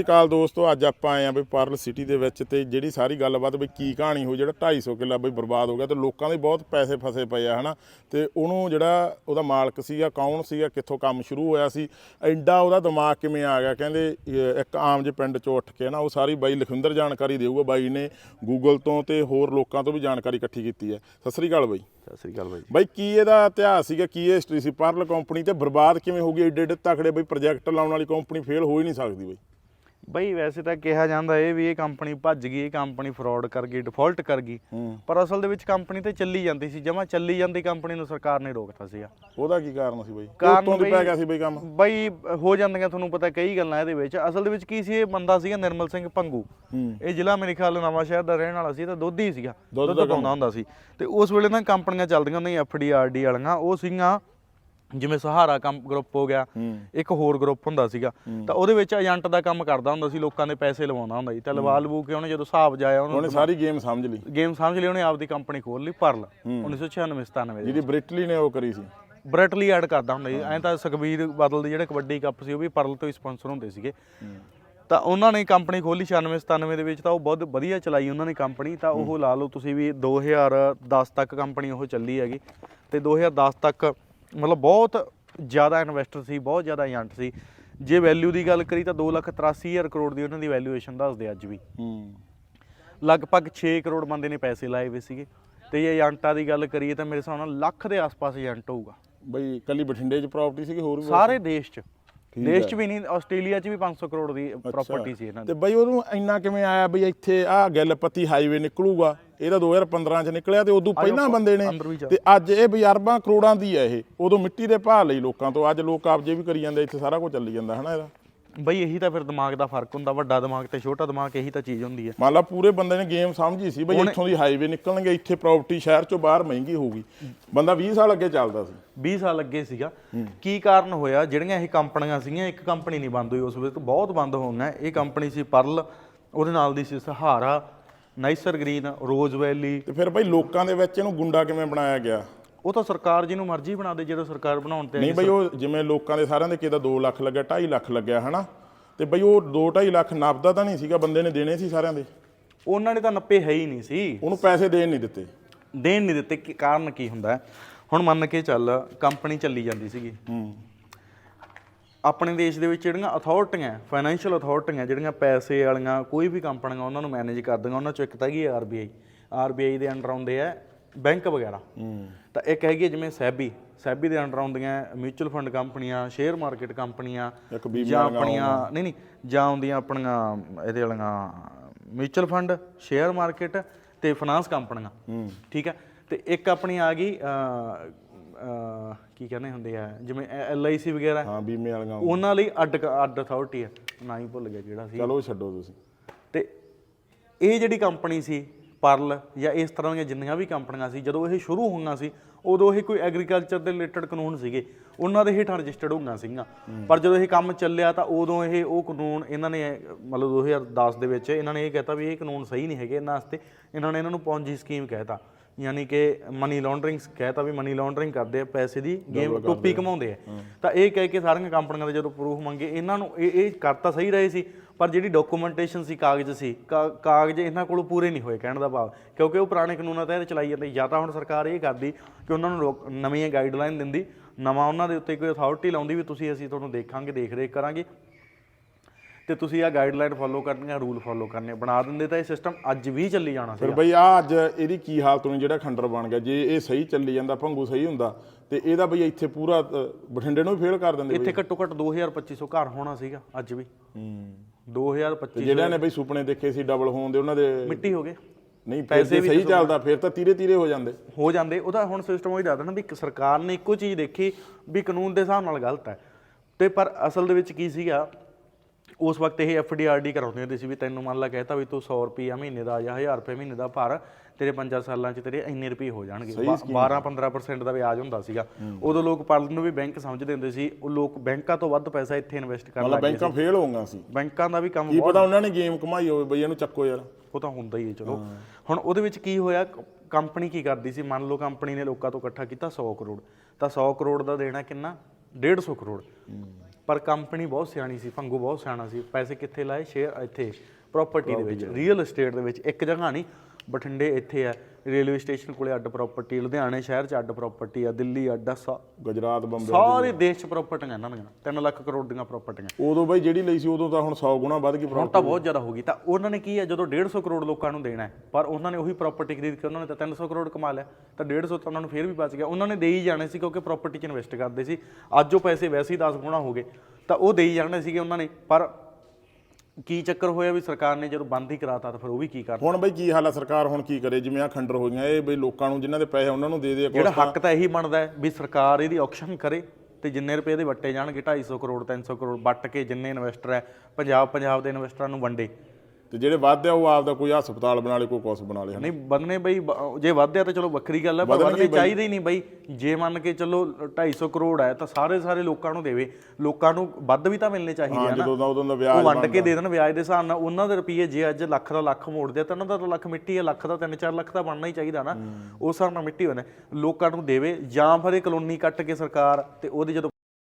ਸਤਿ ਸ਼੍ਰੀ ਅਕਾਲ ਦੋਸਤੋ ਅੱਜ ਆਪਾਂ ਆਏ ਆ ਬਈ ਪਰਲ ਸਿਟੀ ਦੇ ਵਿੱਚ ਤੇ ਜਿਹੜੀ ਸਾਰੀ ਗੱਲਬਾਤ ਬਈ ਕੀ ਕਹਾਣੀ ਹੋਈ ਜਿਹੜਾ 250 ਕਿੱਲਾ ਬਈ ਬਰਬਾਦ ਹੋ ਗਿਆ ਤੇ ਲੋਕਾਂ ਦੇ ਬਹੁਤ ਪੈਸੇ ਫਸੇ ਪਏ ਆ ਹਨਾ? ਤੇ ਉਹਨੂੰ ਜਿਹੜਾ ਉਹਦਾ ਮਾਲਕ ਸੀਗਾ ਕੌਣ ਸੀਗਾ ਕਿੱਥੋਂ ਕੰਮ ਸ਼ੁਰੂ ਹੋਇਆ ਸੀ ਐਡਾ ਉਹਦਾ ਦਿਮਾਗ ਕਿਵੇਂ ਆ ਗਿਆ? ਕਹਿੰਦੇ ਇੱਕ ਆਮ ਜਿਹੇ ਪਿੰਡ ਚੋਂ ਉੱਠ ਕੇ ਨਾ ਉਹ ਸਾਰੀ ਬਾਈ ਲਖਵਿੰਦਰ ਜਾਣਕਾਰੀ ਦੇਊਗਾ ਬਾਈ ਨੇ ਗੂਗਲ ਤੋਂ ਤੇ ਹੋਰ ਲੋਕਾਂ ਤੋਂ ਵੀ ਜਾਣਕਾਰੀ ਇਕੱਠੀ ਕੀਤੀ ਹੈ। ਸਤਿ ਸ਼੍ਰੀ ਅਕਾਲ ਬਾਈ। ਸਤਿ ਸ੍ਰੀ ਅਕਾਲ ਬਾਈ ਬਾਈ ਕੀ ਇਹਦਾ ਇਤਿਹਾਸ ਸੀਗਾ? ਕੀ ਇਹ ਹਿਸਟਰੀ ਸੀ? ਪਰਲ ਕੰਪਨੀ ਤੇ ਬਰਬਾਦ ਕਿਵੇਂ ਹੋ ਗਈ? ਏਡੇ ਏਡੇ ਤਕੜੇ ਬਈ ਪ੍ਰੋਜੈਕਟ ਲਾਉਣ ਵਾਲੀ ਕੰਪਨੀ ਫੇਲ ਹੋ ਹੀ ਨਹੀਂ ਸਕਦੀ ਬਈ। ਬਾਈ ਵੈਸੇ ਤਾਂ ਕਿਹਾ ਜਾਂਦਾ ਇਹ ਵੀ ਇਹ ਕੰਪਨੀ ਭੱਜ ਗਈ ਇਹ ਕੰਪਨੀ ਫਰਾਡ ਕਰ ਗਈ ਡਿਫਾਲਟ ਕਰ ਗਈ। ਪਰ ਅਸਲ ਦੇ ਵਿੱਚ ਕੰਪਨੀ ਤੇ ਚੱਲੀ ਜਾਂਦੀ ਸੀ ਜਮਾ ਚੱਲੀ ਜਾਂਦੀ ਕੰਪਨੀ ਨੂੰ ਸਰਕਾਰ ਨੇ ਰੋਕਤਾ ਸੀਗਾ। ਉਹਦਾ ਕੀ ਕਾਰਨ ਸੀ ਬਈ? ਕਾਰਨ ਬਈ- ਪੈ ਗਿਆ ਸੀ ਬਈ ਕੰਮ। ਬਾਈ ਹੋ ਜਾਂਦੀਆਂ ਤੁਹਾਨੂੰ ਪਤਾ ਕਈ ਗੱਲਾਂ ਇਹਦੇ ਵਿੱਚ। ਅਸਲ ਦੇ ਵਿੱਚ ਕੀ ਸੀ ਇਹ ਬੰਦਾ ਸੀਗਾ ਨਿਰਮਲ ਸਿੰਘ ਹੂੰ। ਇਹ ਜ਼ਿਲ੍ਹਾ ਮੇਰੇ ਖਿਆਲ ਨਵਾਂ ਸ਼ਹਿਰ ਦਾ ਰਹਿਣ ਵਾਲਾ ਸੀ ਤਾਂ ਦੁੱਧ ਹੀ ਸੀਗਾ। ਦੁੱਧ ਪਾਉਂਦਾ ਹੁੰਦਾ ਸੀ। ਤੇ ਉਸ ਵੇਲੇ ਨਾ ਕੰਪਨੀਆਂ ਚੱਲਦੀਆਂ ਹੁੰਦੀਆਂ ਐਫਡੀ ਆਰਡੀ ਵਾਲੀਆਂ। ਉਹ ਸੀਗੀਆਂ ਜਿਵੇਂ ਸਹਾਰਾ ਕੰਮ ਗਰੁੱਪ ਹੋ ਗਿਆ ਇੱਕ ਹੋਰ ਗਰੁੱਪ ਹੁੰਦਾ ਸੀਗਾ ਤਾਂ ਉਹਦੇ ਵਿੱਚ ਏਜੰਟ ਦਾ ਕੰਮ ਕਰਦਾ ਹੁੰਦਾ ਸੀ ਲੋਕਾਂ ਦੇ ਪੈਸੇ ਲਵਾਉਂਦਾ ਹੁੰਦਾ ਸੀ ਤਾਂ ਲਵਾ ਲਵੂ ਕੇ ਉਹਨੇ ਜਦੋਂ ਹਿਸਾਬ ਜਾਇਆ ਉਹਨੂੰ ਉਹਨੇ ਸਾਰੀ ਗੇਮ ਸਮਝ ਲਈ। ਗੇਮ ਸਮਝ ਲਈ ਉਹਨੇ ਆਪਦੀ ਕੰਪਨੀ ਖੋਲ ਲਈ ਪਰਲ 1996 97 ਦੇ ਜਿਹੜੀ ਬ੍ਰਿਟਲੀ ਨੇ ਉਹ ਕਰੀ ਸੀ। ਬ੍ਰੈਟਲੀ ਐਡ ਕਰਦਾ ਹੁੰਦਾ ਸੀ। ਐਂ ਤਾਂ ਸੁਖਬੀਰ ਬਾਦਲ ਦੇ ਜਿਹੜੇ ਕਬੱਡੀ ਕੱਪ ਸੀ ਉਹ ਵੀ ਪਰਲ ਤੋਂ ਹੀ ਸਪਾਂਸਰ ਹੁੰਦੇ ਸੀਗੇ। ਤਾਂ ਉਹਨਾਂ ਨੇ ਕੰਪਨੀ ਖੋਲੀ 96 97 ਦੇ ਵਿੱਚ ਤਾਂ ਉਹ ਬਹੁਤ ਵਧੀਆ ਚਲਾਈ ਉਹਨਾਂ ਨੇ ਕੰਪਨੀ ਤਾਂ ਉਹ ਲਾ ਲਓ ਤੁਸੀਂ ਵੀ 2010 ਤੱਕ ਕੰਪਨੀ ਉਹ ਚੱਲੀ ਹੈਗੀ। ਤੇ 2010 ਤੱਕ ਮਤਲਬ ਬਹੁਤ ਜ਼ਿਆਦਾ ਇਨਵੈਸਟਰ ਸੀ ਬਹੁਤ ਜ਼ਿਆਦਾ ਏਜੰਟ ਸੀ। ਜੇ ਵੈਲਿਊ ਦੀ ਗੱਲ ਕਰੀ ਤਾਂ 283000 ਕਰੋੜ ਦੀ ਉਹਨਾਂ ਦੀ ਵੈਲਿਊਏਸ਼ਨ ਦੱਸਦੇ ਅੱਜ ਵੀ। ਹੂੰ। ਲਗਭਗ 6 ਕਰੋੜ ਬੰਦੇ ਨੇ ਪੈਸੇ ਲਾਏ ਹੋਏ ਸੀਗੇ। ਤੇ ਜੇ ਏਜੰਟਾਂ ਦੀ ਗੱਲ ਕਰੀਏ ਤਾਂ ਮੇਰੇ ਹਿਸਾਬ ਨਾਲ ਲੱਖ ਦੇ ਆਸ-ਪਾਸ ਏਜੰਟ ਹੋਊਗਾ। ਬਈ ਕੱਲੀ ਬਠਿੰਡੇ 'ਚ ਪ੍ਰਾਪਰਟੀ ਸੀਗੀ ਹੋਰ ਵੀ ਸਾਰੇ ਦੇਸ਼ 'ਚ। ਦੇਸ਼। 'ਚ ਵੀ ਨਹੀਂ ਆਸਟ੍ਰੇਲੀਆ 'ਚ ਵੀ 500 ਕਰੋੜ ਦੀ ਪ੍ਰਾਪਰਟੀ ਸੀ ਇਹਨਾਂ ਦੀ ਤੇ ਬਈ ਉਹਨੂੰ ਇੰਨਾ ਕਿਵੇਂ ਆਇਆ ਬਈ ਇੱਥੇ ਆ ਗਿੱਲਪੱਤੀ ਹਾਈਵੇ ਨਿਕਲੂਗਾ ਇਹਦਾ 2015 ਚ ਨਿਕਲਿਆ ਤੇ ਉਦੋਂ ਪਹਿਲਾਂ ਬੰਦੇ ਨੇ ਵੀ ਜਾ। ਤੇ ਅੱਜ ਇਹ ਅਰਬਾਂ ਕਰੋੜਾਂ ਦੀ ਹੈ ਇਹ ਉਦੋਂ ਮਿੱਟੀ ਦੇ ਭਾਅ ਲਈ ਲੋਕਾਂ ਤੋਂ ਅੱਜ ਲੋਕ ਆਪਜੇ ਵੀ ਕਰੀ ਜਾਂਦੇ ਇੱਥੇ ਸਾਰਾ ਕੁਝ ਚੱਲੀ ਜਾਂਦਾ ਹਨਾ ਇਹਦਾ ਬਈ ਇਹੀ ਤਾਂ ਫਿਰ ਦਿਮਾਗ ਦਾ ਫ਼ਰਕ ਹੁੰਦਾ ਵੱਡਾ ਦਿਮਾਗ ਤੇ ਛੋਟਾ ਦਿਮਾਗ ਇਹੀ ਤਾਂ ਚੀਜ਼ ਹੁੰਦੀ ਹੈ ਮੰਨ ਲਾ ਪੂਰੇ ਬੰਦੇ ਨੇ ਗੇਮ ਸਮਝੀ ਸੀ ਬਈ ਇੱਥੋਂ ਦੀ ਹਾਈਵੇ ਨਿਕਲਣਗੇ ਇੱਥੇ ਪ੍ਰਾਪਰਟੀ ਸ਼ਹਿਰ ਚੋਂ ਬਾਹਰ ਮਹਿੰਗੀ ਹੋਊਗੀ। ਬੰਦਾ 20 ਸਾਲ ਅੱਗੇ ਚੱਲਦਾ ਸੀ। 20 ਸਾਲ ਲੱਗੇ ਸੀਗਾ। ਕੀ ਕਾਰਨ ਹੋਇਆ? ਜਿਹੜੀਆਂ ਇਹ ਕੰਪਨੀਆਂ ਸੀਗੀਆਂ ਇੱਕ ਕੰਪਨੀ ਨਹੀਂ ਬੰਦ ਹੋਈ ਉਸ ਵੇਲੇ ਤੋਂ ਬਹੁਤ ਬੰਦ ਹੋਈਆਂ ਇਹ ਕੰਪਨੀ ਸੀ ਪਰਲ ਉਹਦੇ ਨਾਲ ਦੀ ਸੀ ਸਹਾਰਾ ਨਾਈਸਰ ਗ੍ਰੀਨ ਰੋਜ਼ ਵੈਲੀ ਤੇ ਫਿਰ ਬਈ ਲੋਕਾਂ ਦੇ ਵਿੱਚ ਇਹਨੂੰ ਗੁੰਡਾ ਕਿਵੇਂ ਬਣਾਇਆ ਗਿਆ? ਉਹ ਤਾਂ ਸਰਕਾਰ ਜਿਹਨੂੰ ਮਰਜ਼ੀ ਬਣਾ ਦੇ ਜਦੋਂ ਸਰਕਾਰ ਬਣਾਉਣ ਤੇ ਨਹੀਂ ਬਈ ਉਹ ਜਿਵੇਂ ਲੋਕਾਂ ਦੇ ਸਾਰਿਆਂ ਦੇ ਕਿਦਾ 2 ਲੱਖ ਲੱਗਿਆ 2.5 ਲੱਖ ਲੱਗਿਆ ਹਨਾ? ਤੇ ਬਈ ਉਹ 2.5 ਲੱਖ ਨਬਦਾ ਤਾਂ ਨਹੀਂ ਸੀਗਾ ਬੰਦੇ ਨੇ ਦੇਣੇ ਸੀ ਸਾਰਿਆਂ ਦੇ। ਉਹਨਾਂ ਨੇ ਤਾਂ ਨੱਪੇ ਹੈ ਹੀ ਨਹੀਂ ਸੀ। ਉਹਨੂੰ ਪੈਸੇ ਦੇਣ ਨਹੀਂ ਦਿੱਤੇ। ਦੇਣ ਨਹੀਂ ਦਿੱਤੇ ਕੀ ਕਾਰਨ ਕੀ ਹੁੰਦਾ? ਹੁਣ ਮੰਨ ਕੇ ਚੱਲ ਕੰਪਨੀ ਚੱਲੀ ਜਾਂਦੀ ਸੀਗੀ। ਹੂੰ। ਆਪਣੇ ਦੇਸ਼ ਦੇ ਵਿੱਚ ਜਿਹੜੀਆਂ ਅਥਾਰਟੀਆਂ ਫਾਈਨੈਂਸ਼ੀਅਲ ਅਥਾਰਟੀਆਂ ਜਿਹੜੀਆਂ ਪੈਸੇ ਵਾਲੀਆਂ ਕੋਈ ਵੀ ਕੰਪਨੀਆਂ ਉਹਨਾਂ ਨੂੰ ਮੈਨੇਜ ਕਰਦੀਆਂ ਉਹਨਾਂ ਚੋਂ ਇੱਕ ਤਾਂ ਹੈਗੀ ਆਰਬੀਆਈ ਆਰਬੀਆਈ ਦੇ ਅੰਡਰ ਆਉਂਦੇ ਆ। ਬੈਂਕ ਵਗੈਰਾ। ਤਾਂ ਇੱਕ ਹੈਗੀ ਜਿਵੇਂ ਸੈਬੀ। ਸੈਬੀ ਦੇ ਅੰਡਰ ਆਉਂਦੀਆਂ ਮਿਊਚੁਅਲ ਫੰਡ ਕੰਪਨੀਆਂ ਸ਼ੇਅਰ ਮਾਰਕੀਟ ਕੰਪਨੀਆਂ ਜਾਂ ਆਪਣੀਆਂ ਨਹੀਂ ਨਹੀਂ ਜਾਂ ਆਉਂਦੀਆਂ ਆਪਣੀਆਂ ਇਹਦੇ ਵਾਲੀਆਂ ਮਿਊਚੁਅਲ ਫੰਡ ਸ਼ੇਅਰ ਮਾਰਕੀਟ ਤੇ ਫਾਈਨਾਂਸ ਕੰਪਨੀਆਂ। ਠੀਕ ਹੈ ਤੇ ਇੱਕ ਆਪਣੀ ਆ ਗਈ ਕੀ ਕਹਿੰਦੇ ਹੁੰਦੇ ਆ ਜਿਵੇਂ ਐਲਆਈਸੀ ਵਗੈਰਾ। ਹਾਂ ਬੀਮੇ ਵਾਲੀਆਂ ਉਹਨਾਂ ਲਈ ਅੱਡ ਅੱਡ ਅਥਾਰਟੀ ਹੈ ਨਾ ਹੀ ਭੁੱਲ ਗਿਆ ਜਿਹੜਾ ਸੀ। ਚਲੋ ਛੱਡੋ ਤੁਸੀਂ। ਤੇ ਇਹ ਜਿਹੜੀ ਕੰਪਨੀ ਸੀ ਪਰਲ ਜਾਂ ਇਸ ਤਰ੍ਹਾਂ ਦੀਆਂ ਜਿੰਨੀਆਂ ਵੀ ਕੰਪਨੀਆਂ ਸੀ ਜਦੋਂ ਇਹ ਸ਼ੁਰੂ ਹੋਈਆਂ ਸੀ ਉਦੋਂ ਇਹ ਕੋਈ ਐਗਰੀਕਲਚਰ ਦੇ ਰਿਲੇਟਡ ਕਾਨੂੰਨ ਸੀਗੇ। ਉਹਨਾਂ ਦੇ ਹੇਠਾਂ ਰਜਿਸਟਰਡ ਹੋਈਆਂ ਸੀਗੀਆਂ। ਪਰ ਜਦੋਂ ਇਹ ਕੰਮ ਚੱਲਿਆ ਤਾਂ ਉਦੋਂ ਇਹ ਉਹ ਕਾਨੂੰਨ ਇਹਨਾਂ ਨੇ ਮਤਲਬ 2010 ਦੇ ਵਿੱਚ ਇਹਨਾਂ ਨੇ ਇਹ ਕਹਿਤਾ ਵੀ ਇਹ ਕਾਨੂੰਨ ਸਹੀ ਨਹੀਂ ਹੈਗੇ ਇਹਨਾਂ ਵਾਸਤੇ ਇਹਨਾਂ ਨੇ ਇਹਨਾਂ ਨੂੰ ਪੌਂਜੀ ਸਕੀਮ ਕਹਿਤਾ। ਯਾਨੀ ਕਿ ਮਨੀ ਲਾਂਡਰਿੰਗ ਕਹਿਤਾ ਵੀ ਮਨੀ ਲਾਂਡਰਿੰਗ ਕਰਦੇ ਆ ਪੈਸੇ ਦੀ ਗੇਮ ਟੋਪੀ ਕਮਾਉਂਦੇ ਆ। ਤਾਂ ਇਹ ਕਹਿ ਕੇ ਸਾਰੀਆਂ ਕੰਪਨੀਆਂ ਦੇ ਜਦੋਂ ਪ੍ਰੂਫ ਮੰਗੇ ਇਹਨਾਂ ਨੂੰ ਇਹ ਇਹ ਕਰਤਾ ਸਹੀ ਰਹੇ ਸੀ। ਪਰ ਜਿਹੜੀ ਡਾਕੂਮੈਂਟੇਸ਼ਨ ਸੀ ਕਾਗਜ਼ ਸੀ ਕਾ- ਕਾਗਜ਼ ਇਹਨਾਂ ਕੋਲ ਪੂਰੇ ਨਹੀਂ ਹੋਏ ਕਹਿਣ ਦਾ ਭਾਵ। ਕਿਉਂਕਿ ਉਹ ਪੁਰਾਣੇ ਕਾਨੂੰਨਾਂ ਤਹਿਤ ਚਲਾਈ ਜਾਂਦੇ ਜਾਂ ਤਾਂ ਹੁਣ ਸਰਕਾਰ ਇਹ ਕਰਦੀ ਕਿ ਉਹਨਾਂ ਨੂੰ ਰੋਕ- ਨਵੀਆਂ ਗਾਈਡਲਾਈਨ ਦਿੰਦੀ ਨਵਾਂ ਉਹਨਾਂ ਦੇ ਉੱਤੇ ਕੋਈ ਅਥਾਰਟੀ ਲਾਉਂਦੀ ਵੀ ਤੁਸੀਂ ਅਸੀਂ ਤੁਹਾਨੂੰ ਦੇਖਾਂਗੇ ਦੇਖ ਰੇਖ ਕਰਾਂਗੇ। ਤੇ ਤੁਸੀਂ ਆ ਗਾਈਡਲਾਈਨ ਫੋਲੋ ਕਰਨੀਆਂ ਰੂਲ ਫੋਲੋ ਕਰਨੇ ਬਣਾ ਦਿੰਦੇ ਤਾਂ ਇਹ ਸਿਸਟਮ ਅੱਜ ਵੀ ਚੱਲੀ ਜਾਣਾ ਸੀ ਫਿਰ ਬਈ ਆ ਅੱਜ ਇਹਦੀ ਕੀ ਹਾਲਤ ਹੋਣੀ ਜਿਹੜਾ ਖੰਡਰ ਬਣ ਗਿਆ? ਜੇ ਇਹ ਸਹੀ ਚੱਲੀ ਜਾਂਦਾ ਭੰਗੂ ਸਹੀ ਹੁੰਦਾ ਤੇ ਇਹਦਾ ਬਈ ਇੱਥੇ ਪੂਰਾ ਅ, ਬਠਿੰਡੇ ਨੂੰ ਫੇਲ ਕਰ ਦਿੰਦੇ ਬਈ। ਇੱਥੇ ਘੱਟੋ ਘੱਟ 2250 ਘਰ ਹੋਣਾ ਸੀਗਾ ਅੱਜ ਵੀ। ਹੂੰ। 2025 ਜਿਹੜਿਆਂ ਨੇ ਬਈ ਸੁਪਨੇ ਦੇਖੇ ਸੀ ਡਬਲ ਹੋਣ ਦੇ ਉਹਨਾਂ ਦੇ ਮਿੱਟੀ ਹੋ ਗਏ। ਨਹੀਂ ਪੈਸੇ ਸਹੀ ਚੱਲਦਾ ਫਿਰ ਤਾਂ ਤੀਰੇ ਤੀਰੇ ਹੋ ਜਾਂਦੇ। ਹੋ ਜਾਂਦੇ। ਉਹਦਾ ਹੁਣ ਸਿਸਟਮ ਉਹੀ ਦੱਸਦਾ ਨਾ ਵੀ ਸਰਕਾਰ ਨੇ ਇੱਕੋ ਚੀਜ਼ ਦੇਖੀ ਵੀ ਕਾਨੂੰਨ ਦੇ ਹਿਸਾਬ ਨਾਲ ਗਲਤ ਹੈ। ਤੇ ਪਰ ਅਸਲ ਦੇ ਵਿੱਚ ਕੀ ਸੀਗਾ ਉਸ ਵਕਤ ਇਹ ਐਫਡੀਆਰਡੀ ਕਰਾਉਂਦੇ ਹੁੰਦੇ ਸੀ ਵੀ ਤੈਨੂੰ ਮੰਨ ਲਾ ਕਹਿਤਾ ਵੀ ਤੂੰ 100 ਰੁਪਈਆ ਮਹੀਨੇ ਦਾ ਜਾਂ 1000 ਰੁਪਏ ਮਹੀਨੇ ਦਾ ਭਰ ਤੇਰੇ 5 ਸਾਲਾਂ 'ਚ ਤੇਰੇ ਇੰਨੇ ਰੁਪਏ ਹੋ ਜਾਣਗੇ। 12-15% ਦਾ ਵਿਆਜ ਹੁੰਦਾ ਸੀਗਾ। ਉਦੋਂ ਲੋਕ ਪੜਨ ਨੂੰ ਵੀ ਬੈਂਕ ਸਮਝਦੇ ਹੁੰਦੇ ਸੀ ਉਹ ਲੋਕ ਬੈਂਕਾਂ ਤੋਂ ਵੱਧ ਪੈਸਾ ਇੱਥੇ ਇਨਵੈਸਟ ਕਰਨ ਮਤਲਬ ਲੱਗ ਗਏ ਬੈਂਕਾਂ ਫੇਲ ਹੋਊਗਾ ਸੀ ਬੈਂਕਾਂ ਦਾ ਵੀ ਕੰਮ ਕੀ ਪਤਾ ਉਹਨਾਂ ਨੇ ਗੇਮ ਕਮਾਈ ਹੋਵੇ ਬਈ ਇਹਨੂੰ ਚੱਕੋ ਯਾਰ। ਉਹ ਤਾਂ ਹੁੰਦਾ ਹੀ ਹੈ ਚਲੋ। ਹੁਣ ਉਹਦੇ ਵਿੱਚ ਕੀ ਹੋਇਆ ਕੰਪਨੀ ਕੀ ਕਰਦੀ ਸੀ? ਮੰਨ ਲਓ ਕੰਪਨੀ ਨੇ ਲੋਕਾਂ ਤੋਂ ਇਕੱਠਾ ਕੀਤਾ 100 ਕਰੋੜ। ਤਾਂ 100 ਕਰੋੜ ਦਾ ਦੇਣਾ ਕਿੰਨਾ? 150 ਕਰੋੜ। ਪਰ ਕੰਪਨੀ ਬਹੁਤ ਸਿਆਣੀ ਸੀ ਭੰਗੂ ਬਹੁਤ ਸਿਆਣਾ ਸੀ ਪੈਸੇ ਕਿੱਥੇ ਲਾਏ ਸ਼ੇਅਰ ਇੱਥੇ ਪ੍ਰਾਪਰਟੀ ਦੇ ਵਿੱਚ ਰੀਅਲ ਏਸਟੇਟ ਦੇ ਵਿੱਚ ਇੱਕ ਜਗ੍ਹਾ ਨਹੀਂ ਬਠਿੰਡੇ ਇੱਥੇ ਆ। ਰੇਲਵੇ ਸਟੇਸ਼ਨ ਕੋਲੇ ਅੱਡ ਪ੍ਰਾਪਰਟੀ ਲੁਧਿਆਣੇ ਸ਼ਹਿਰ 'ਚ ਅੱਡ ਪ੍ਰਾਪਰਟੀ ਆ ਦਿੱਲੀ ਅੱਡ ਆ ਸਾ- ਗੁਜਰਾਤ ਬੰਬੇ ਸਾਰੇ ਦੇਸ਼ 'ਚ ਪ੍ਰਾਪਰਟੀਆਂ ਇਹਨਾਂ ਦੀਆਂ। 3 ਲੱਖ ਕਰੋੜ ਦੀਆਂ ਪ੍ਰਾਪਰਟੀਆਂ ਉਦੋਂ ਬਾਈ ਜਿਹੜੀ ਲਈ ਸੀ ਉਦੋਂ ਤਾਂ ਹੁਣ 100 ਗੁਣਾ ਵੱਧ ਗਈ ਹੁਣ ਤਾਂ ਬਹੁਤ ਜ਼ਿਆਦਾ ਹੋ ਗਈ। ਤਾਂ ਉਹਨਾਂ ਨੇ ਕੀ ਹੈ ਜਦੋਂ 150 ਕਰੋੜ ਲੋਕਾਂ ਨੂੰ ਦੇਣਾ ਹੈ ਪਰ ਉਹਨਾਂ ਨੇ ਉਹੀ ਪ੍ਰਾਪਰਟੀ ਖਰੀਦ ਕੇ ਉਹਨਾਂ ਨੇ ਤਾਂ 300 ਕਰੋੜ ਕਮਾ ਲਿਆ। ਤਾਂ 150 ਤਾਂ ਉਹਨਾਂ ਨੂੰ ਫੇਰ ਵੀ ਬਚ ਗਿਆ। ਉਹਨਾਂ ਨੇ ਦੇਈ ਜਾਣੇ ਸੀ ਕਿਉਂਕਿ ਪ੍ਰਾਪਰਟੀ 'ਚ ਇਨਵੈਸਟ ਕਰਦੇ ਸੀ। ਅੱਜ ਉਹ ਪੈਸੇ ਵੈਸੇ ਹੀ 10 ਗੁਣਾ ਹੋ ਗਏ। ਤਾਂ ਉਹ ਦੇਈ ਜਾਣੇ ਸੀਗੇ ਉਹਨਾਂ ਨੇ ਪਰ ਕੀ ਚੱਕਰ ਹੋਇਆ ਵੀ ਸਰਕਾਰ ਨੇ ਜਦੋਂ ਬੰਦ ਹੀ ਕਰਾਤਾ ਤਾਂ ਫਿਰ ਉਹ ਵੀ ਕੀ ਕਰ ਹੁਣ ਬਈ ਕੀ ਹਾਲ ਆ ਸਰਕਾਰ? ਹੁਣ ਕੀ ਕਰੇ? ਜਿਵੇਂ ਆ ਖੰਡਰ ਹੋਈਆਂ ਇਹ ਬਈ ਲੋਕਾਂ ਨੂੰ ਜਿਨ੍ਹਾਂ ਦੇ ਪੈਸੇ ਉਹਨਾਂ ਨੂੰ ਦੇ ਦੇ ਜਿਹੜਾ ਹੱਕ ਤਾਂ ਇਹੀ ਬਣਦਾ ਹੈ ਵੀ ਸਰਕਾਰ ਇਹਦੀ ਆਕਸ਼ਨ ਕਰੇ ਤੇ ਜਿੰਨੇ ਰੁਪਏ ਦੇ ਵੱਟੇ ਜਾਣਗੇ 250 ਕਰੋੜ 300 ਕਰੋੜ ਵੱਟ ਕੇ ਜਿੰਨੇ ਇਨਵੈਸਟਰ ਹੈ ਪੰਜਾਬ ਪੰਜਾਬ ਦੇ ਇਨਵੈਸਟਰਾਂ ਨੂੰ ਵੰਡੇ। ਤੇ ਜਿਹੜੇ ਵੱਧ ਆ ਉਹ ਆਪਦਾ ਕੋਈ ਹਸਪਤਾਲ ਬਣਾ ਲੇ ਕੋਈ ਕੁਛ ਬਣਾ ਲੇ ਨਹੀਂ ਬੰਨੇ ਬਈ ਜੇ ਵਧਿਆ ਤਾਂ ਚਲੋ ਵੱਖਰੀ ਗੱਲ ਹੈ ਪਰ ਵਧਣੇ ਚਾਹੀਦੇ ਹੀ ਨਹੀਂ ਬਈ। ਜੇ ਮੰਨ ਕੇ ਚੱਲੋ 250 ਕਰੋੜ ਹੈ ਤਾਂ ਸਾਰੇ ਸਾਰੇ ਲੋਕਾਂ ਨੂੰ ਦੇਵੇ। ਲੋਕਾਂ ਨੂੰ ਵੱਧ ਵੀ ਤਾਂ ਮਿਲਣੇ ਚਾਹੀਦੇ ਆ ਨਾ। ਜਦੋਂ ਦਾ ਉਦੋਂ ਦਾ ਵਿਆਜ ਵੰਡ ਕੇ ਦੇ ਦੇਣ ਵਿਆਜ ਦੇ ਹਿਸਾਬ ਨਾਲ ਉਹਨਾਂ ਦੇ ਰੁਪਏ ਜੇ ਅੱਜ ਲੱਖ ਦਾ ਲੱਖ ਮੋੜਦੇ ਆ ਤਾਂ ਉਹਨਾਂ ਦਾ ਲੱਖ ਮਿੱਟੀ ਹੈ ਲੱਖ ਦਾ 3-4 ਲੱਖ ਤਾਂ ਬਣਨਾ ਹੀ ਚਾਹੀਦਾ ਨਾ। ਉਸ ਹਿਸਾਬ ਨਾਲ ਮਿੱਟੀ ਹੋਣਾ ਲੋਕਾਂ ਨੂੰ ਦੇਵੇ ਜਾਂ ਫਿਰ ਇਹ ਕਲੋਨੀ ਕੱਟ ਕੇ ਸਰਕਾਰ ਤੇ ਉਹਦੇ ਜਦੋਂ